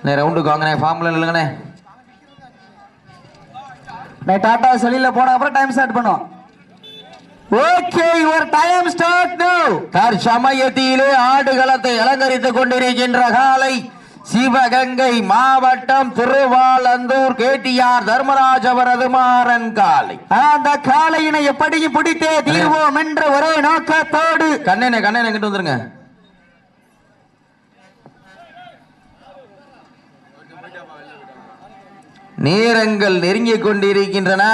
அண்ணே ரவுண்டுக்கு வாங்கண்ணே ஃபார்ம்ல இல்லைங்கண்ணே நான் டாடா செலியில் போன அப்புறம் டைம் ஸ்டார்ட் பண்ணுவோம். Okay your time start now தற்சமயத்திலே ஆடுகளத்தை அலங்கரித்துக் கொண்டிருக்கின்ற காலை சிவகங்கை மாவட்டம் திருவாலந்தூர் கேடிஆர் தர்மராஜ் அவரது மாறன் காலை. அந்த காளையினை எப்படியும் பிடித்தே தீர்வோம் என்ற ஒரே நோக்கத்தோடு. கண்ணனே கண்ணனை கிட்ட வந்துருங்க. நேரங்கள் நெருங்கிக் கொண்டிருக்கின்றன.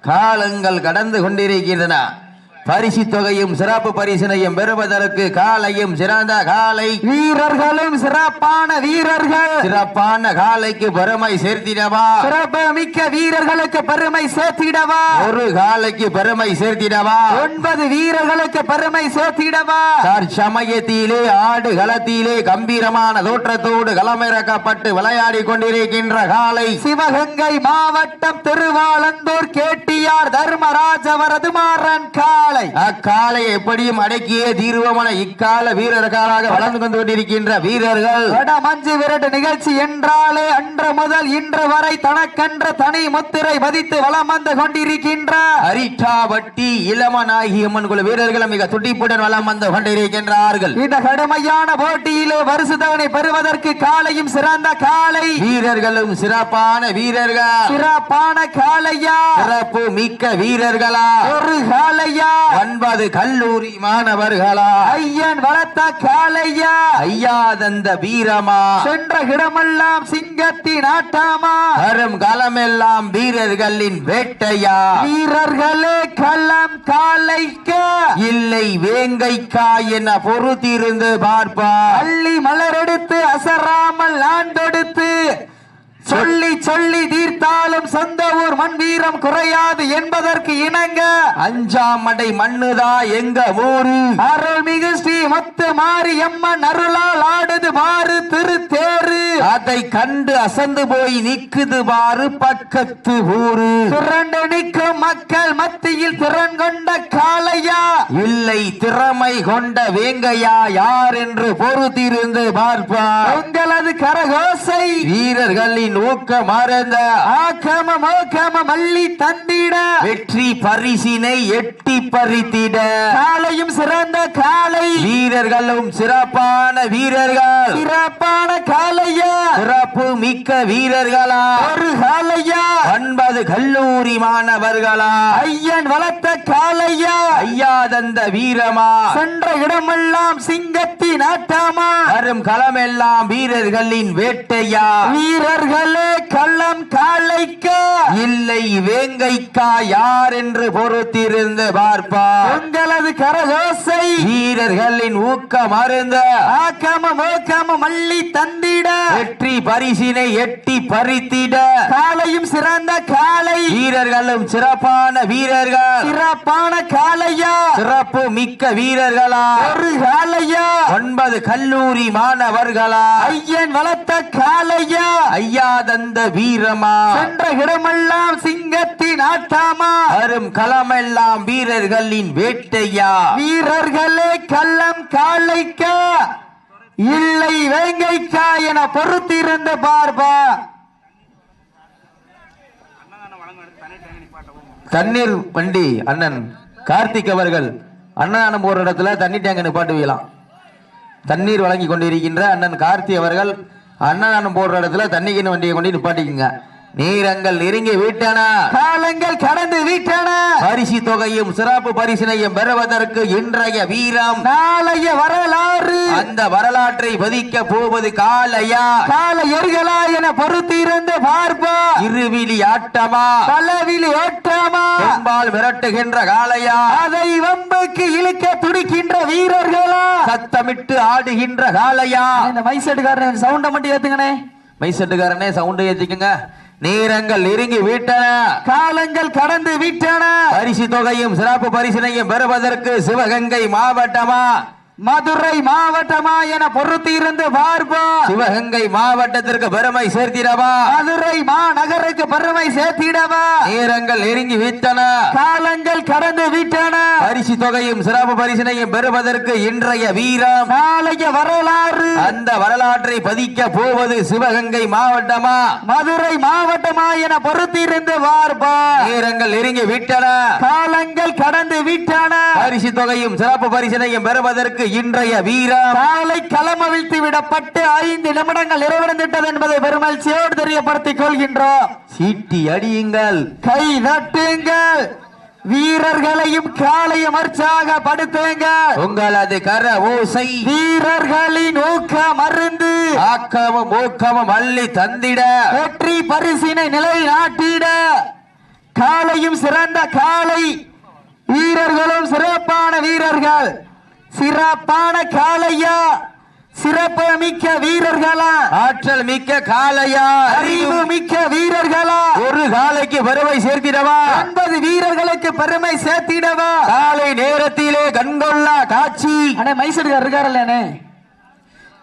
காலங்கள் கடந்து கொண்டிருக்கின்றன. பரிசு தொகையும் சிறப்பு பரிசினையும் பெறுவதற்கு காலையும் சிறந்த காலை. வீரர்களும் சிறப்பான வீரர்கள். சிறப்பான காலைக்கு பெருமை சேர்த்திடவா. சிறப்பு மிக்க வீரர்களுக்கு பெருமை சேர்த்திடவா. ஒரு காலைக்கு பெருமை சேர்த்திடவா. ஒன்பது வீரர்களுக்கு பெருமை சேர்த்திடவா. தற்சமயத்திலே ஆடு களத்திலே கம்பீரமான தோற்றத்தோடு களமிறக்கப்பட்டு விளையாடி கொண்டிருக்கின்ற காலை. சிவகங்கை மாவட்டம் திருவாலந்தூர் கேட்டியார் தர்மராஜ வரது மாறன் காளை அக்காலை. எப்படியும் அடக்கியே தீர்வமான இக்கால வீரர்களாக வளர்ந்து கொண்டு கொண்டிருக்கின்ற வீரர்கள். வட மஞ்சு விரட்டு நிகழ்ச்சி என்றாலே அன்று முதல் இன்று வரை தனக்கென்ற தனி முத்திரை பதித்து வலம் வந்து கொண்டிருக்கின்ற. அரிட்டாவட்டி இளமநாயகி அம்மன் குழு வீரர்கள் மிக துடிப்புடன் வளம் வந்து கொண்டிருக்கின்றார்கள். இந்த கடுமையான போட்டியிலே வருசுதவனை பெறுவதற்கு காலையும் சிறந்த காலை. வீரர்களும் சிறப்பான வீரர்கள். சிறப்பான காளையா சிறப்பு மிக்க வீரர்களா? ஒரு காளையா ஒன்பது கல்லூரி மாணவர்களா. ஐயன் வளர்த்த காளையா. ஐயா தந்த வீரமா. சென்ற இடமெல்லாம் சிங்கத்தின் ஆட்டாமா. வரும் காலமெல்லாம் வீரர்களின் வேட்டையா. வீரர்களே களம் காளைக்க. இல்லை வேங்கைக்கா என பொறுத்திருந்து பார்ப்பா அள்ளி மலரெடுத்து அசராமல் ஆண்டெடுத்து. சொல்லி சொல்லி தீர்த்தாலும் சொந்த ஊர் மண் வீரம் குறையாது என்பதற்கு இணங்க. அஞ்சாம் மடை மண்ணுதா எங்க ஊரு? அருள்மிகு ஸ்ரீ முத்து மாரி எம்மன் அருளால் ஆடுது மாறு திருத்தேரு. அதை கண்டு அசந்து போய் நிக்குது பாரு பக்கத்து ஊரு. திரண்டு நிற்கும் மக்கள் மத்தியில் திறன் கொண்ட காளையா இல்லை திறமை கொண்ட வேங்கையா யார் என்று பொறுத்திருந்து பார்ப்பா உங்களது கரகோசை வீரர்களின் ஊக்க மறந்த ஆக்கம மோக்கம மல்லி தந்திட. வெற்றி பரிசினை எட்டி பறித்திட. காளையும் சிறந்த காளை வீரர்களும் சிறப்பான வீரர்கள். சிறப்பான காளையா சிறப்பு மிக்க வீரர்களா. ஒரு காளையா ஒன்பது கல்லூரி மாணவர்களா. ஐயன் வளர்த்த காளையா ஐயா தந்த வீரமா சென்ற இடமெல்லாம் சிங்கத்தின் ஆட்டாமா வரும் களமெல்லாம் வீரர்களின் வேட்டையா? வீரர்களே கள்ளம் காளைக்க? இல்லை வேங்கைக்கா யார் என்று பொறுத்திருந்து பார்ப்பா. உங்களது கரகோசை. வீரர்களின் ஊக்கம் அருந்த. ஆக்கம மோக்கம மல்லி தந்திட. வெற்றி பரிசினை எட்டி பறித்திட. காளையும் சிறந்த காளை. வீரர்களும் சிறப்பான வீரர்கள். சிறப்பான காளையா? சிறப்பு மிக்க வீரர்களா காளையா ஒன்பது கல்லூரி மாணவர்களா ஐயன் வளர்த்த காளையா ஐயா தந்த வீரமா. சென்ற இடமெல்லாம் சிங்கத்தின் ஆட்டாமா. வரும் களமெல்லாம் வீரர்களின் வேட்டையா. வீரர்களே கள்ளம் காளைக்க இல்லை வேங்கைக்கா என பொறுத்திருந்து பார்ப்பா. தண்ணீர் வண்டி அண்ணன் கார்த்திக் அவர்கள். அன்னதானம் போகிற இடத்துல தண்ணி டேங்க் நிப்பாட்டுவீங்களாம் தண்ணீர் வழங்கி கொண்டிருக்கின்ற அண்ணன் கார்த்தி அவர்கள் அன்னதானம் போடுற இடத்துல தண்ணிக்கின்னு வண்டியை கொண்டு நிப்பாட்டிக்குங்க. நீரங்கள் நெருங்கி விட்டன? காலங்கள் கடந்து பரிசு தொகையும் சிறப்பு பரிசினையும் பெறுவதற்கு இன்றைய வீரம். நாளைய வரலாறு. அந்த வரலாற்றை பதிக்க போவது காலையா கால எரிகளா என பொறுத்திருந்து பார்ப்பா இருவிழி ஆட்டமா? பலவில் ஓட்டாமா பெரும்பால் மிரட்டுகின்ற காலையா அதை வம்புக்கு இழுக்க துடிக்கின்ற வீரர்களா? சத்தமிட்டு ஆடுகின்ற காலையா இந்த மைசெட்டுக்காரன் சவுண்ட மட்டும் ஏத்துங்கனே மைசெட்டுக்காரனே சவுண்டு ஏத்திக்குங்க. நேரங்கள் நெருங்கி விட்டன காலங்கள் கடந்து விட்டன பரிசு தொகையும் சிறப்பு பரிசினையும் பெறுவதற்கு சிவகங்கை மாவட்டமா? மதுரை மாவட்டமா என பொறுத்து இருந்து பார்ப்போம். சிவகங்கை மாவட்டத்திற்கு பெருமை சேர்த்திடவா? மதுரை மாநகருக்கு பெருமை சேர்த்திடவா? நேரங்கள் நெருங்கி விட்டன. காலங்கள் கடந்து விட்டன. பரிசு தொகையும் சிறப்பு பரிசினையும் பெறுவதற்கு இன்றைய வீரம். நாளைய வரலாறு. அந்த வரலாற்றை பதிக்க போவது சிவகங்கை மாவட்டமா? மதுரை மாவட்டமா என பொறுத்து இருந்து பார்ப்போம். நேரங்கள் நெருங்கி விட்டன. காலங்கள் கடந்து விட்டன. பரிசு தொகையும் சிறப்பு பரிசினையும் பெறுவதற்கு இன்றைய வீரம். காலை களமவிழ்த்து விடப்பட்டு ஐந்து நிமிடங்கள் நிறைவடைந்துவிட்டது என்பதை பெருமகிழ்ச்சியோடு தெரியப்படுத்திக் கொள்கின்றோம். சீட்டி அடியுங்கள். கை தட்டுங்கள். வீரர்களையும் காலையும் உற்சாகப்படுத்துங்கள் உங்களது கர ஓசை. வீரர்களின் ஊக்க மருந்து ஆக்கமும் ஊக்கமும் அள்ளி தந்திட. வெற்றி பரிசினை நிலைநாட்டிட. காலையும் சிறந்த காலை வீரர்களும் சிறப்பான வீரர்கள். சிறப்பான காளையா. சிறப்பு மிக்க வீரர்களா. ஆற்றல் மிக்க காளையா. அறிவு மிக்க வீரர்களா. ஒரு காலைக்கு பெருமை சேர்த்திடவா. ஒன்பது வீரர்களுக்கு பெருமை சேர்த்திடவா. காலை நேரத்திலே கண்கொள்ளா காட்சி. அண்ணே மைசூர் இருக்காருல்லண்ணே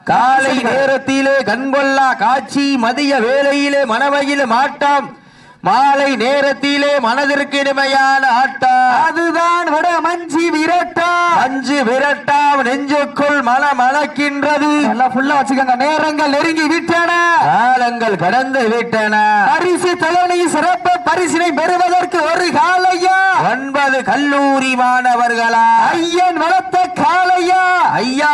காலை நேரத்திலே கண்கொள்ளா காட்சி. மதிய வேளையிலே மனவையிலே மாட்டம். மாலை நேரத்திலே மனதிற்கு இனிமையான ஆட்டம் அதுதான் விட மஞ்சி விரட்டா. அஞ்சு விரட்டாம் நெஞ்சுக்குள் மனம் மணக்கின்றது நல்லா ஃபுல்லா வச்சுக்கோங்க. நேரங்கள் நெருங்கி விட்டன. காலங்கள் கடந்து விட்டன. பரிசு தலைமை சிறப்பு பரிசினை பெறுவதற்கு ஒரு காலையா? ஒன்பது கல்லூரி மாணவர்களா? ஐயன் வளர்த்த காளையா ஐயா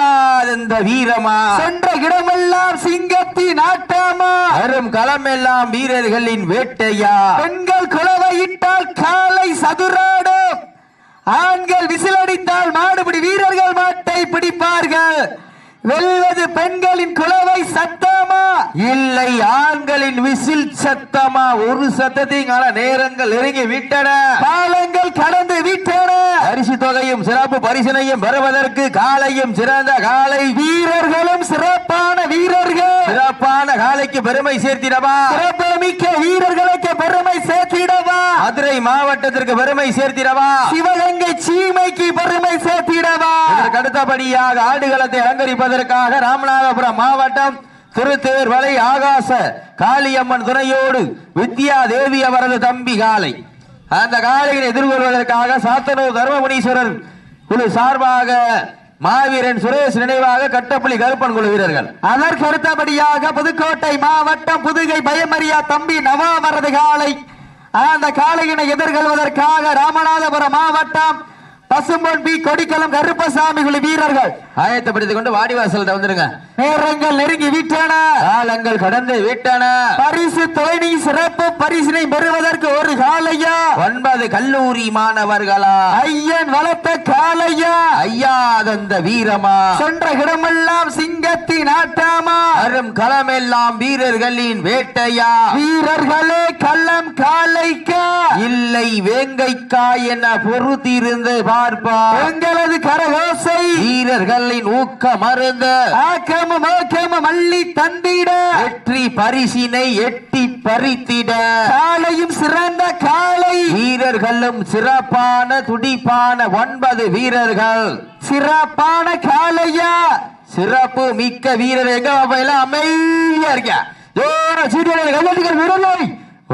வீரமா? சென்ற இடமெல்லாம் சிங்கத்தின் ஆட்டாமா? வரும் களமெல்லாம் வீரர்களின் வேட்டையா? பெண்கள் குலவையிட்டால் காலை சதுராடும். ஆண்கள் விசிலடித்தால் மாடுபிடி வீரர்கள் மாட்டை பிடிப்பார்கள். வெல்வது பெண்களின் குலவை சத்தமா? இல்லை ஆண்களின் விசில் சத்தமா? ஒரு சத்தத்தையும் நேரங்கள் நெருங்கி விட்டன. காலங்கள் கடந்து விட்டன. பரிசு தொகையும் சிறப்பு பரிசனையும் பெறுவதற்கு காலையும் சிறந்த காலை. வீரர்களும் சிறப்பான வீரர்கள். சிறப்பான காலைக்கு பெருமை சேர்த்திடவா? சிறப்பு மிக்க வீரர்களுக்கு பெருமை சேர்த்திடவா? மதுரை மாவட்டத்திற்கு பெருமை சேர்த்திடவா? சிவகங்கை சீமைக்கு பெருமை சேர்த்திடவா? இதற்கு அடுத்தபடியாக ஆடுகளத்தை அலங்கரிப்பதற்காக ராமநாதபுரம் மாவட்டம் திருத்தேர் வலை ஆகாச காளியம்மன் துணையோடு வித்யா தேவி அவரது தம்பி காலை அந்த காளையை எதிர்கொள்வதற்காக சாத்தனூர் தர்மமுனீஸ்வரர் குழு சார்பாக மாவீரன் சுரேஷ் நினைவாக கட்டப்பள்ளி கருப்பன் குழு வீரர்கள். அதற்கு அடுத்தபடியாக புதுக்கோட்டை மாவட்டம் புதுகை பயமரியா தம்பி நவாமரது காலை அந்த காளையினை எதிர்கொள்வதற்காக ராமநாதபுரம் மாவட்டம் பசும்பொன் பி கொடிக்கலம் கருப்பசாமி வீரர்கள். ஆயத்தப்படுத்திக் கொண்டு வாடிவாசல் வந்துருங்க. நேரங்கள் நெருங்கி விட்டன. காலங்கள் கடந்து விட்டன. பரிசு தொழிலை சிறப்பு பரிசினை பெறுவதற்கு ஒரு காலையா? ஒன்பது கல்லூரி மாணவர்களா? ஐயன் வளர்த்த காலையா? ஐயா தந்த வீரமா? சென்ற இடமெல்லாம் சிங்கத்தின் ஆட்டாமா வரும் களமெல்லாம் வீரர்களின் வேட்டையா? வீரர்களே கள்ளம் காலைக்கா? இல்லை வேங்கைக்கா என பொறுத்திருந்து பார்ப்பா எங்களது கரகோசை? வீரர்களின் ஊக்க மருந்து ஆக்கமும் ஆக்கமும் அள்ளி தந்திட. வெற்றி பரிசினை எட்டி பறித்திட. காலையும் சிறந்த காலை வீரர்களும் சிறப்பான துடிப்பான ஒன்பது வீரர்கள். சிறப்பான காலையா சிறப்பு மிக்க வீரர் எங்க அமைதியா இருக்க ஜோர சீரியல் கையெழுத்துக்கள் விடலை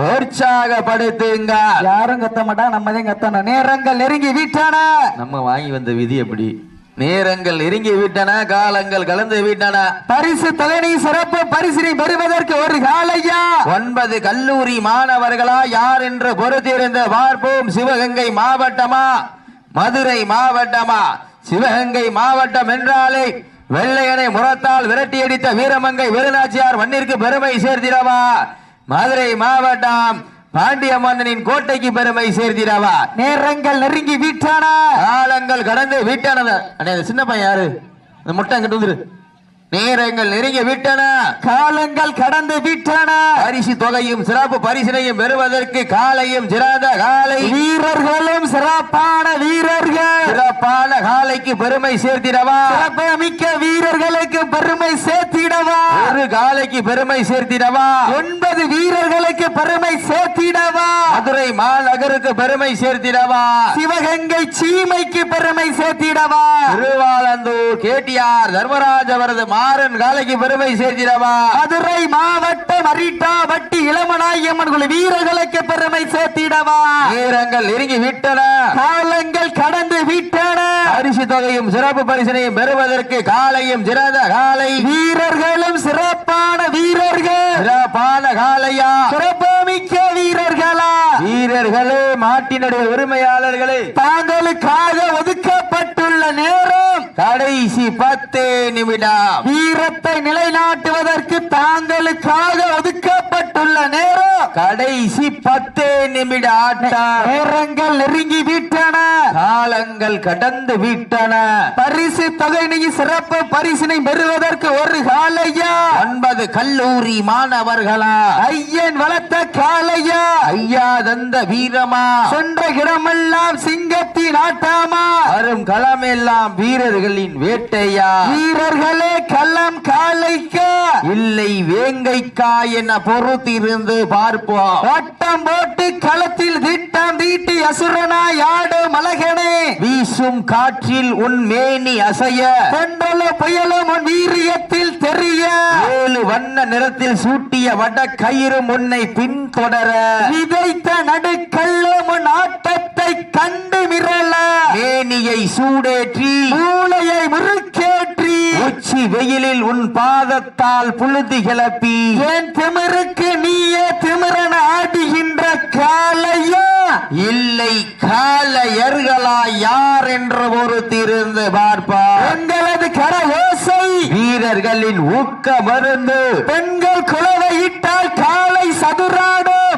உற்சாகப்படுத்துங்க. யாரும் கத்த மாட்டாங்க நம்ம தான் கத்தணும். நேரங்கள் நெருங்கி விட்டன. நம்ம வாங்கி வந்த விதி எப்படி? நேரங்கள் நெருங்கி விட்டன காலங்கள் கலந்து விட்டன. பரிசு தலைமை சிறப்பு பரிசினை பெறுவதற்கு ஒரு காலையா? ஒன்பது கல்லூரி மாணவர்களா யார் என்று பொறுத்திருந்து பார்ப்போம். சிவகங்கை மாவட்டமா? மதுரை மாவட்டமா? சிவகங்கை மாவட்டம் என்றாலே வெள்ளையனை முரத்தால் விரட்டியடித்த வீரமங்கை வீரநாச்சியார் மண்ணிற்கு பெருமை சேர்த்திடவா? மதுரை மாவட்டம் பாண்டிய மன்னனின் கோட்டைக்கு பெருமை சேர்த்திடவா நேரங்கள் நெருங்கி விட்டன. காலங்கள் கடந்து விட்டன அண்ணே இந்த சின்ன பையன் யாரு? முட்டை அங்கிட்டு வந்துரு. நேரங்கள் நெருங்கி விட்டன. காலங்கள் கடந்து விட்டன. பரிசு தொகையும் சிறப்பு பரிசினையும் பெறுவதற்கு காலையும் சிறந்த காலை. வீரர்களும் சிறப்பான வீரர்கள். சிறப்பான காலைக்கு பெருமை சேர்த்திடவா. மிக்க வீரர்களுக்கு பெருமை சேர்த்திடவா. ஒரு காலைக்கு பெருமை சேர்த்திடவா. ஒன்பது வீரர்களுக்கு பெருமை சேர்த்திடவா. மதுரை மாநகருக்கு பெருமை சேர்த்திடவா. சிவகங்கை சீமைக்கு பெருமை சேர்த்திடவா. திருவாலந்தூர் கேடிஆர் தர்மராஜ் அவரது மாறன் காலைக்கு பெருமை சேர்த்திடவா? மதுரை மாவட்டம் அரிட்டாவட்டி இளமநாயம்மன் குழு வீரர்களுக்கு பெருமை சேர்த்திடவா? நேரங்கள் நெருங்கி விட்டன. காலங்கள் கடந்து விட்டன. பரிசு தொகையும் சிறப்பு பரிசினையும் பெறுவதற்கு காலையும் சிறந்த காலை. வீரர்களும் சிறப்பான வீரர்கள். சிறப்பான காலையா? சிறப்புமிக்க வீரர்களா? வீரர்களே மாட்டினுடைய உரிமையாளர்களே. தாங்களுக்காக நேரம் கடைசி பத்து நிமிடம். வீரத்தை நிலைநாட்டுவதற்கு தாங்களுக்காக ஒதுக்கப்பட்டுள்ள நேரம். கடைசி பத்து நிமிட ஆட்டம். நேரங்கள் நெருங்கி விட்டன. காலங்கள் கடந்து விட்டன. பரிசு தொகை சிறப்பு பரிசினை பெறுவதற்கு ஒரு காலையா? ஒன்பது கல்லூரி மாணவர்களா? ஐயன் வளர்த்த காலையா? ஐயா தந்த வீரமா? சென்ற இடமெல்லாம் சிங்கத்தின் ஆட்டாமா? வரும் களமெல்லாம் வீரர்களின் வேட்டையா? வீரர்களே கள்ளம் காலைக்கா? இல்லை வேங்கைக்கா என பொறுத்திருந்து பார்ப்போம். வட்டம் போட்டு களத்தில் திட்டம் தீட்டி அசுரனாய் ஆடு மலகனே வீசும் காற்றில் உன் மேனி அசைய. கொண்டல புயலும் உன் வீரியத்தில் தெரிய. ஏழு வண்ண நிறத்தில் சூட்டிய வட கயிறு உன்னை பின்தொடர. விதைத்த நடுக்கல்லும் உன் ஆட்டத்தை கண்டு மிரள. மேனியை சூடேற்றி. மூளையை முறுக்கேற்றி. உச்சி வெயிலில் உன் பாதத்தால் புழுதி கிளப்பி. என் திமிருக்கு நீயே திமிரன ஆடுகின்ற காலையா இல்லை காலையர்களா யார் என்று ஒரு திருந்து பார்ப்பார். எங்களது கர ஓசை வீரர்களின் ஊக்க மருந்து. பெண்கள் குலவையிட்டால் காலை சதுராடும்.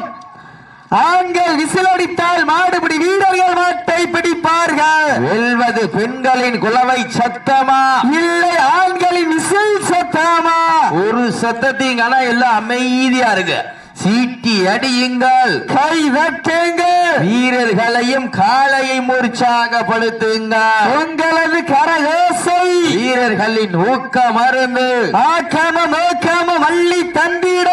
ஆண்கள் விசிலடித்தால் மாடுபிடி வீரர்கள் மாட்டை பிடிப்பார்கள். வெல்வது பெண்களின் குலவை சத்தமா? இல்லை ஆண்களின் விசில் சத்தமா? ஒரு சத்தத்தையும் ஆனா எல்லாம் அமைதியா இருக்கு சீட்டி அடியுங்கள். கை வெட்டுங்கள். வீரர்களையும் காலையும் உற்சாகப்படுத்துங்கள் உங்களது கரகோசை. வீரர்களின் ஊக்க மருந்து ஆக்கமம் ஓக்கமம் அள்ளி தந்திட.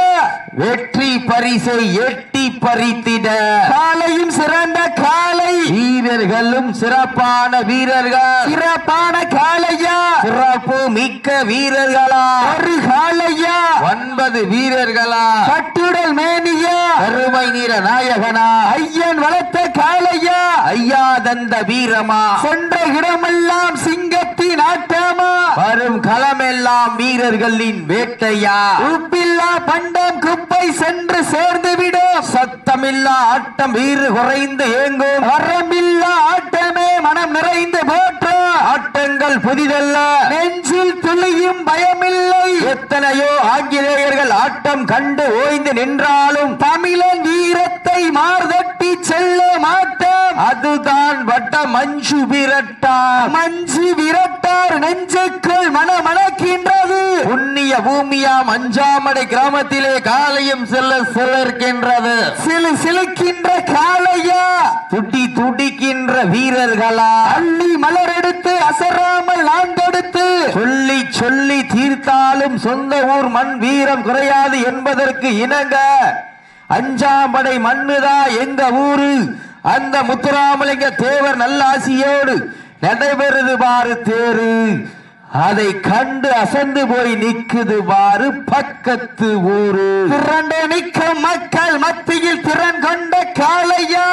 வெற்றி பரிசை எட்டி பறித்திட. காலையும் சிறந்த காலை வீரர்களும் சிறப்பான வீரர்கள். சிறப்பான காலையா சிறப்பு மிக்க வீரர்களா. ஒரு காலையா ஒன்பது வீரர்களா. கட்டுடல் மேனியா. கருமை நீர நாயகனா. ஐயன் வளர்த்த காலையா ஐயா தந்த வீரமா. சென்ற இடமெல்லாம் சிங்கத்தின் ஆட்டமா வரும் களமெல்லாம் வீரர்களின் வேட்டையா? உப்பில்லா பண்டம் குப்பை சென்று சேர்ந்து விடும் சத்தமில்லா ஆட்டம் வீறு குறைந்து ஏங்கும். வரம்பில்லா ஆட்டமே மனம் நிறைந்து போற்றும். ஆட்டங்கள் புதிதல்ல. நெஞ்சில் துளியும் பயமில்லை. எத்தனையோ ஆங்கிலேயர்கள் ஆட்டம் கண்டு ஓய்ந்து நின்றாலும் தமிழன் வீரத்தை மார்தட்டி செல்ல மாட்டோம் அதுதான் வட்ட மஞ்சு விரட்டா. மஞ்சு விரட்டார் நெஞ்சுக்குள் மனமணக்கின்றது புண்ணிய பூமியா மஞ்சாமடை கிராமத்திலே காலையும் செல்ல சிலர்க்கின்றது. சிலு சிலுக்கின்ற காளையா. துடி துடிக்கின்ற வீரர்களா. அள்ளி மலர் எடுத்து அசராமல் ஆண்டெடுத்து. சொல்லி சொல்லி தீர்த்தாலும் சொந்த ஊர் மண் வீரம் குறையாது என்பதற்கு இணங்க அஞ்சாம்படை மண்ணுதா எங்க ஊரு? அந்த முத்துராமலிங்க தேவர் நல்லாசியோடு நடைபெறுது பாரு தேரு. அதை கண்டு அசந்து போய் நிக்குது பாரு பக்கத்து ஊரு. திரண்டு நிற்கும் மக்கள் மத்தியில் திறன் கொண்ட காளையா?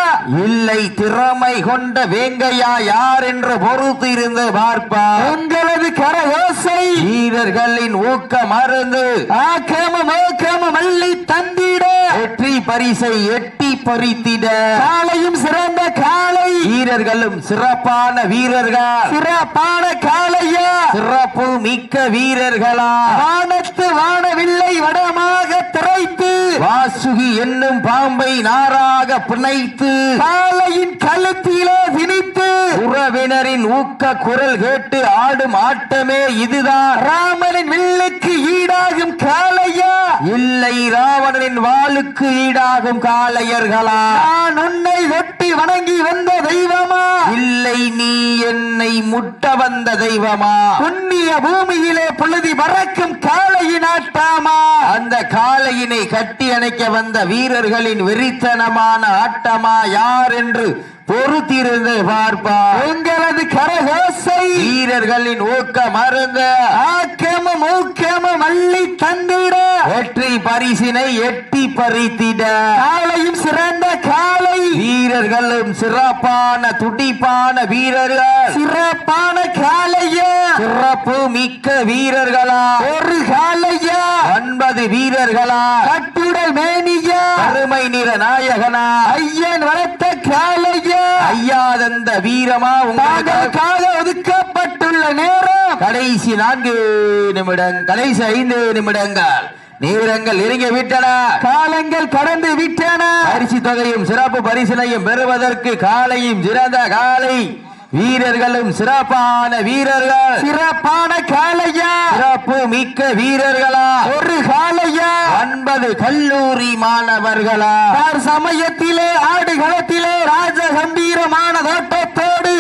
இல்லை திறமை கொண்ட வேங்கையா யார் என்று பொறுத்து இருந்து பார்ப்பார் உங்களது கரயோசை வீரர்களின் ஊக்க மருந்து ஆக்கமும் ஓக்கமும் அள்ளி தந்திட. வெற்றி பரிசை எட்டி பறித்திட. காளையும் சிறந்த காளை. வீரர்களும் சிறப்பான வீரர்கள். சிறப்பான காளையா? சிறப்பு மிக்க வீரர்களா? வானத்து வானவில்லை வடமாக திரைத்து வாசுகி என்னும் பாம்பை நாராக பிணைத்து காளையின் கழுத்திலே திணித்து உறவினரின் ஊக்க குரல் கேட்டு ஆடும் ஆட்டமே இதுதான். ராமனின் வில்லுக்கு ஈடாகும் காளையா? இல்லை ராவணனின் வாளுக்கு ஈடாகும் காளையர்களா? நான் உன்னை வெட்டி வணங்கி வந்த தெய்வமா? இல்லை நீ என்னை முட்ட வந்த தெய்வமா? புண்ணிய பூமியிலே புழுதி பறக்கும் காளையின் ஆட்டாமா? அந்த காளையினை கட்டி அணைக்க வந்த வீரர்களின் வெறித்தனமான ஆட்டமா யார் என்று பொறுத்திருந்து பார்ப்பார். எங்களது கரகோச வீரர்களின் ஊக்க மருந்த. ஆக்கமும் ஊக்கமும் அள்ளி தந்திட. வெற்றி பரிசினை எட்டி பறித்திட. காளையும் சிறந்த காளை. வீரர்களும் சிறப்பான துடிப்பான வீரர்கள். சிறப்பான காளையா. சிறப்பு மிக்க வீரர்களா. ஒரு காளையா. ஒன்பது வீரர்களா. கட்டுடல் மேனியா. அருமை நிற நாயகனா. ஐயன் வளர்த்த காளையா ஐயாதந்த வீரமா உங்களுக்கு தாங்களுக்காக ஒதுக்கப்பட்டுள்ள நேரம். கடைசி நான்கு நிமிடம் கடைசி ஐந்து நிமிடங்கள். நேரங்கள் நெருங்கி விட்டன. காலங்கள் கடந்து விட்டன. பரிசு தொகையும் சிறப்பு பரிசினையும் பெறுவதற்கு காலையும் சிறந்த காலை. வீரர்களும் சிறப்பான வீரர்கள். சிறப்பான காளையா. சிறப்பு மிக்க வீரர்களா. ஒரு காளையா. ஒன்பது கல்லூரி மாணவர்களா. சமயத்திலே ஆடுகளத்திலே ராஜ கம்பீரமான தோட்டத்தோடு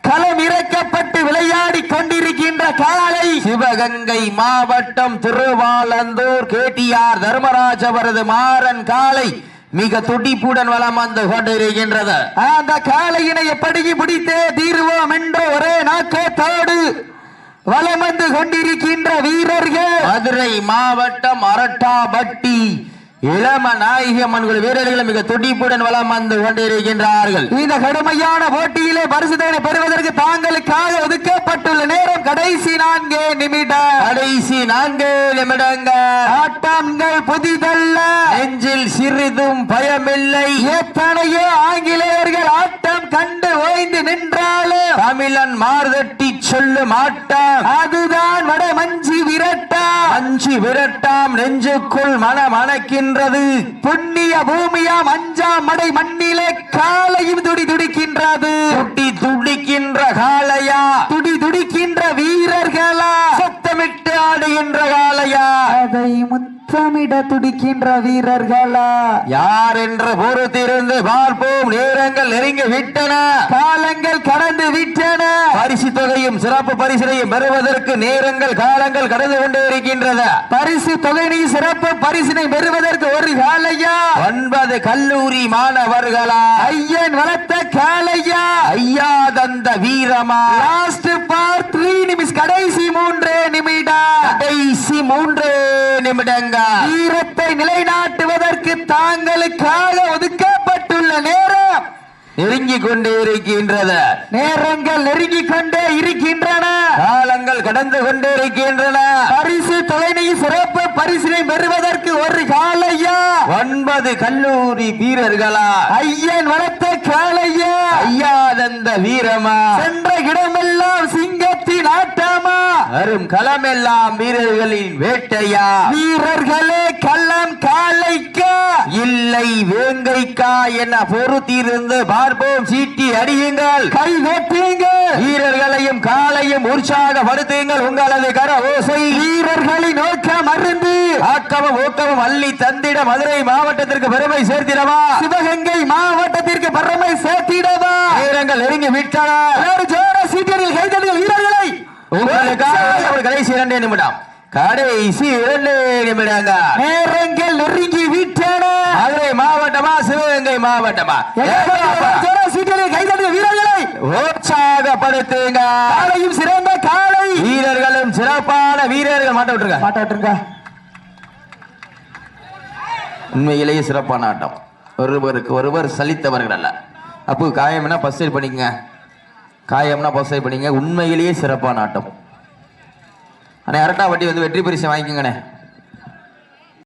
களம் இறக்கப்பட்டு விளையாடி கொண்டிருக்கின்ற காளை. சிவகங்கை மாவட்டம் திருவாலந்தூர் கேடிஆர் தர்மராஜ் அவரது மாறன் காலை மிக துடிப்புடன் வலம் வந்து கொண்டிருக்கின்றது. அந்த காளையினை எப்படி பிடித்தே தீர்வோம் என்ற ஒரே நோக்கத்தோடு வலம் வந்து கொண்டிருக்கின்ற வீரர்கள். மதுரை மாவட்டம் அரட்டாபட்டி இளம நாயகி அம்மன்கள் வீரர்கள் மிக துடிப்புடன் வலம் வந்து கொண்டிருக்கின்றார்கள். இந்த கடுமையான போட்டியிலே பரிசுதனை பெறுவதற்கு தாங்களுக்காக ஒதுக்கப்பட்டுள்ள நேரம் கடைசி நான்கே நிமிடம். கடைசி நான்கு நிமிடங்கள். ஆட்டங்கள் புதிதல்ல. நெஞ்சில் சிறிதும் பயமில்லை. எத்தனையோ ஆங்கிலேயர்கள் ஆட்டம் கண்டு ஓய்ந்து நின்றாலும் தமிழன் மார்தட்டி சொல்லும் ஆட்டம். அதுதான் வட மஞ்சி விரட்டா அஞ்சு விரட்டாம் நெஞ்சுக்குள் மனம் அணைக்கின்றது புண்ணிய பூமியாம் அஞ்சாம் மடை மண்ணிலே காலையும் துடி துடிக்கின்றது. துட்டி துடிக்கின்ற காளையா? துடி துடிக்கின்ற வீரர்களா? சத்தமிட்டு ஆடுகின்ற காளையா? அதை முத்தமிட துடிக்கின்ற வீரர்களா? யார் என்று பொறுத்திருந்து பார்ப்போம். நேரங்கள் நெருங்கி விட்டன. காலங்கள் கடந்து விட்டன. பரிசு தொகையும் சிறப்பு பரிசினையும் பெறுவதற்கு நேரங்கள் காலங்கள் கடந்து கொண்டே இருக்கின்றது பரிசு தொகையினை சிறப்பு பரிசினை பெறுவதற்கு ஒரு காலையா ஒன்பது கல்லூரி மாணவர்களா? ஐயன் வளர்த்த காலையா ஐயா தந்த வீரமா? லாஸ்ட் பார் த்ரீ நிமிஷம் கடைசி மூன்றே நிமிடம் கடைசி மூன்று நிமிடங்கள் வீரத்தை நிலைநாட்டுவதற்கு தாங்களுக்காக ஒதுக்கப்பட்டுள்ள நேரம். நெருங்கி கொண்டே இருக்கின்றது நேரங்கள் நெருங்கிக் கொண்டே இருக்கின்றன. காலங்கள் கடந்து கொண்டே இருக்கின்றன. பரிசு தொகையினை சிறப்பு பரிசினை பெறுவதற்கு ஒரு காலையா? ஒன்பது கல்லூரி வீரர்களா? ஐயன் வளர்த்த காலையா? ஐயா தந்த வீரமா? சென்ற இடமெல்லாம் சிங்கத்தின் ஆட்டமா? வரும் களமெல்லாம் வீரர்களின் வேட்டையா? வீரர்களே காலைக்கா? இல்லை வேங்கைக்கா என பொறுத்திருந்து பார்ப்போம். சீட்டி அடியுங்கள். கை வெட்டுங்க வீரர்களையும் காலையும் உற்சாகப்படுத்துங்கள். உங்களது கர ஓசை. வீரர்களின் நோக்கம் அருந்து ஆக்கமும் ஊக்கமும் அள்ளி தந்திட மதுரை மாவட்டத்திற்கு பெருமை சேர்த்திடவா? சிவகங்கை மாவட்டத்திற்கு பெருமை சேர்த்திடவா? வீரங்கள் நெருங்கி விட்டன. கைதடிய வீரர்களை. உங்களுக்காக ஒரு கடைசி இரண்டு நிமிடம். கடைசி இரண்டு நிமிடங்கள். நேரங்கள் நெருங்கி விட்டன. மதுரை மாவட்டமா சிவகங்கை மாவட்டமா? கைதடிய வீரர்களை உற்சாகப்படுத்துங்க. காலையும் சிறந்த காலை. வீரர்களும் சிறப்பான வீரர்கள். மாட்ட விட்டுருங்க. மாட்ட விட்டுருங்க. உண்மையிலேயே சிறப்பான ஆட்டம். ஒருவருக்கு ஒருவர் சலித்தவர்கள் அல்ல. அப்போ காயம்னா ஃபர்ஸ்ட் எய்ட் பண்ணிக்கங்க. காயம்னா ஃபர்ஸ்ட் எய்ட் பண்ணிங்க உண்மையிலேயே சிறப்பான ஆட்டம். அண்ணே அரட்டா வட்டி வந்து வெற்றி பரிசு வாங்கிக்கோங்கண்ணே.